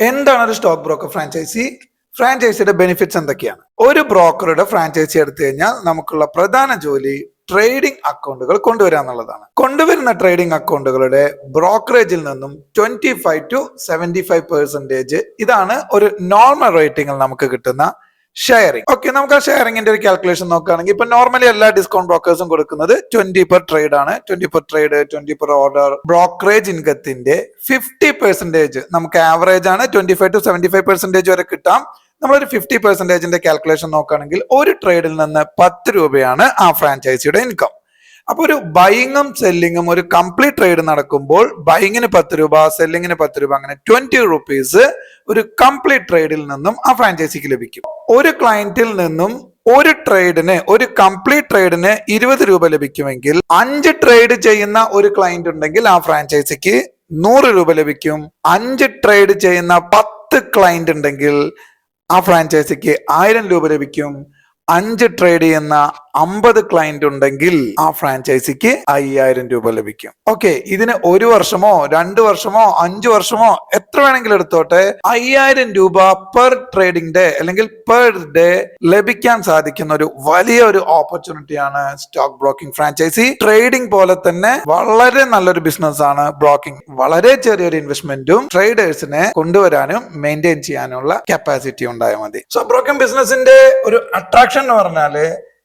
എന്താണ് ഒരു stock broker franchise ഫ്രാഞ്ചൈസിയുടെ ബെനിഫിറ്റ്സ് എന്തൊക്കെയാണ്? ഒരു ബ്രോക്കറുടെ ഫ്രാഞ്ചൈസി എടുത്തു കഴിഞ്ഞാൽ നമുക്കുള്ള പ്രധാന ജോലി ട്രേഡിംഗ് അക്കൗണ്ടുകൾ കൊണ്ടുവരിക എന്നുള്ളതാണ്. കൊണ്ടുവരുന്ന ട്രേഡിംഗ് അക്കൗണ്ടുകളുടെ ബ്രോക്കറേജിൽ നിന്നും twenty five to seventy five percentage ഇതാണ് ഒരു നോർമൽ റേറ്റിംഗിൽ നമുക്ക് കിട്ടുന്ന ഷെയറിംഗ് ഓക്കെ നമുക്ക് ആ ഷെയറിംഗിന്റെ ഒരു കാൽക്കുലേഷൻ നോക്കുകയാണെങ്കിൽ ഇപ്പൊ നോർമലി എല്ലാ ഡിസ്കൗണ്ട് ബ്രോക്കേഴ്സും കൊടുക്കുന്നത് ട്വന്റി പെർ ട്രേഡ് ആണ്. Twenty per trade twenty per order brokerage ഇൻകത്തിന്റെ fifty percentage നമുക്ക് ആവറേജ് ആണ്. Twenty five to seventy five percentage വരെ കിട്ടാം. നമ്മളൊരു ഫിഫ്റ്റി പെർസെന്റേജിന്റെ കാൽക്കുലേഷൻ നോക്കുകയാണെങ്കിൽ ഒരു ട്രേഡിൽ നിന്ന് പത്ത് രൂപയാണ് ആ ഫ്രാഞ്ചൈസിയുടെ ഇൻകം അപ്പൊ ഒരു ബൈങ്ങും സെല്ലിങ്ങും ഒരു കംപ്ലീറ്റ് ട്രേഡ് നടക്കുമ്പോൾ ബൈങ്ങിന് പത്ത് രൂപ സെല്ലിങ്ങിന് പത്ത് രൂപ അങ്ങനെ ട്വന്റി റുപ്പീസ് ഒരു കംപ്ലീറ്റ് ട്രേഡിൽ നിന്നും ആ ഫ്രാഞ്ചൈസിക്ക് ലഭിക്കും. ഒരു ക്ലയന്റിൽ നിന്നും ഒരു ട്രേഡിന് ഒരു കംപ്ലീറ്റ് ട്രേഡിന് ഇരുപത് രൂപ ലഭിക്കുമെങ്കിൽ അഞ്ച് ട്രേഡ് ചെയ്യുന്ന ഒരു ക്ലയന്റ് ഉണ്ടെങ്കിൽ ആ ഫ്രാഞ്ചൈസിക്ക് നൂറ് രൂപ ലഭിക്കും. അഞ്ച് ട്രേഡ് ചെയ്യുന്ന പത്ത് ക്ലയന്റ് ഉണ്ടെങ്കിൽ ആ ഫ്രാഞ്ചൈസിക്ക് ആയിരം രൂപ ലഭിക്കും. അഞ്ച് ട്രേഡ് ചെയ്യുന്ന അമ്പത് ക്ലയന്റ് ഉണ്ടെങ്കിൽ ആ ഫ്രാഞ്ചൈസിക്ക് അയ്യായിരം രൂപ ലഭിക്കും. ഓക്കെ ഇതിന് ഒരു വർഷമോ രണ്ട് വർഷമോ അഞ്ചു വർഷമോ എത്ര വേണമെങ്കിലും എടുത്തോട്ടെ? അയ്യായിരം രൂപ പെർ ട്രേഡിംഗ് ഡേ അല്ലെങ്കിൽ പെർ ഡേ ലഭിക്കാൻ സാധിക്കുന്ന ഒരു വലിയ ഒരു ഓപ്പർച്യൂണിറ്റിയാണ് സ്റ്റോക്ക് ബ്രോക്കിംഗ് ഫ്രാഞ്ചൈസി ട്രേഡിംഗ് പോലെ തന്നെ വളരെ നല്ലൊരു ബിസിനസ് ആണ് ബ്രോക്കിംഗ് വളരെ ചെറിയൊരു ഇൻവെസ്റ്റ്മെന്റും ട്രേഡേഴ്സിനെ കൊണ്ടുവരാനും മെയിന്റെയിൻ ചെയ്യാനുള്ള കപ്പാസിറ്റി ഉണ്ടായാൽ മതി. സോ ബ്രോക്കിംഗ് ബിസിനസിന്റെ ഒരു അട്രാക്ഷൻ എന്ന് പറഞ്ഞാൽ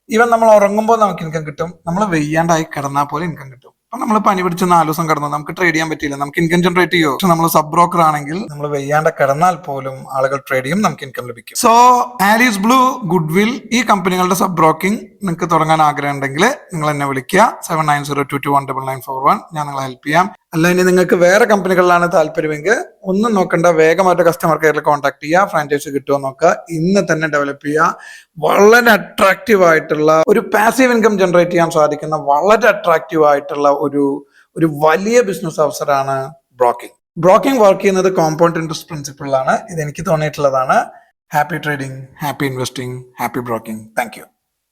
ഈവൻ നമ്മൾ ഉറങ്ങുമ്പോൾ നമുക്ക് ഇൻകം കിട്ടും. നമ്മൾ വെയ്യാണ്ടായി കിടന്നാൽ പോലെ ഇൻകം കിട്ടും. അപ്പൊ നമ്മൾ പനി പിടിച്ച് നാല് ദിവസം കിടന്നു. നമുക്ക് ട്രേഡ് ചെയ്യാൻ പറ്റില്ല നമുക്ക് ഇൻകം ജനറേറ്റ് ചെയ്യോ? പക്ഷെ നമ്മൾ സബ് ബ്രോക്കർ ആണെങ്കിൽ നമ്മൾ വെയ്യാണ്ട കിടന്നാൽ പോലും ആളുകൾ ട്രേഡ് ചെയ്യും നമുക്ക് ഇൻകം ലഭിക്കും. So Alice Blue goodwill ഈ കമ്പനികളുടെ സബ് ബ്രോക്കിംഗ് നിങ്ങൾക്ക് തുടങ്ങാൻ ആഗ്രഹം ഉണ്ടെങ്കിൽ നിങ്ങൾ എന്നെ വിളിക്കുക. Seven nine zero two two one double nine four one ഞാൻ നിങ്ങളെ ഹെൽപ്പ് ചെയ്യാം. അല്ല ഇനി നിങ്ങൾക്ക് വേറെ കമ്പനികളിലാണ് താല്പര്യമെങ്കിൽ ഒന്നും നോക്കണ്ട. വേഗമായിട്ട് കസ്റ്റമർ കെയറിൽ കോൺടാക്ട് ചെയ്യുക. ഫ്രാഞ്ചൈസ് കിട്ടുമോ നോക്കുക. ഇന്ന് തന്നെ ഡെവലപ്പ് ചെയ്യുക. വളരെ അട്രാക്റ്റീവ് ആയിട്ടുള്ള ഒരു പാസീവ് ഇൻകം ജനറേറ്റ് ചെയ്യാൻ സാധിക്കുന്ന വളരെ അട്രാക്റ്റീവ് ആയിട്ടുള്ള ഒരു ഒരു വലിയ ബിസിനസ് അവസരമാണ് ബ്രോക്കിംഗ് ബ്രോക്കിംഗ് വർക്ക് ചെയ്യുന്നത് കോമ്പൗണ്ട് ഇൻട്രസ്റ്റ് പ്രിൻസിപ്പിളിലാണ് ഇത് എനിക്ക് തോന്നിയിട്ടുള്ളതാണ്. Happy trading happy investing happy broking thank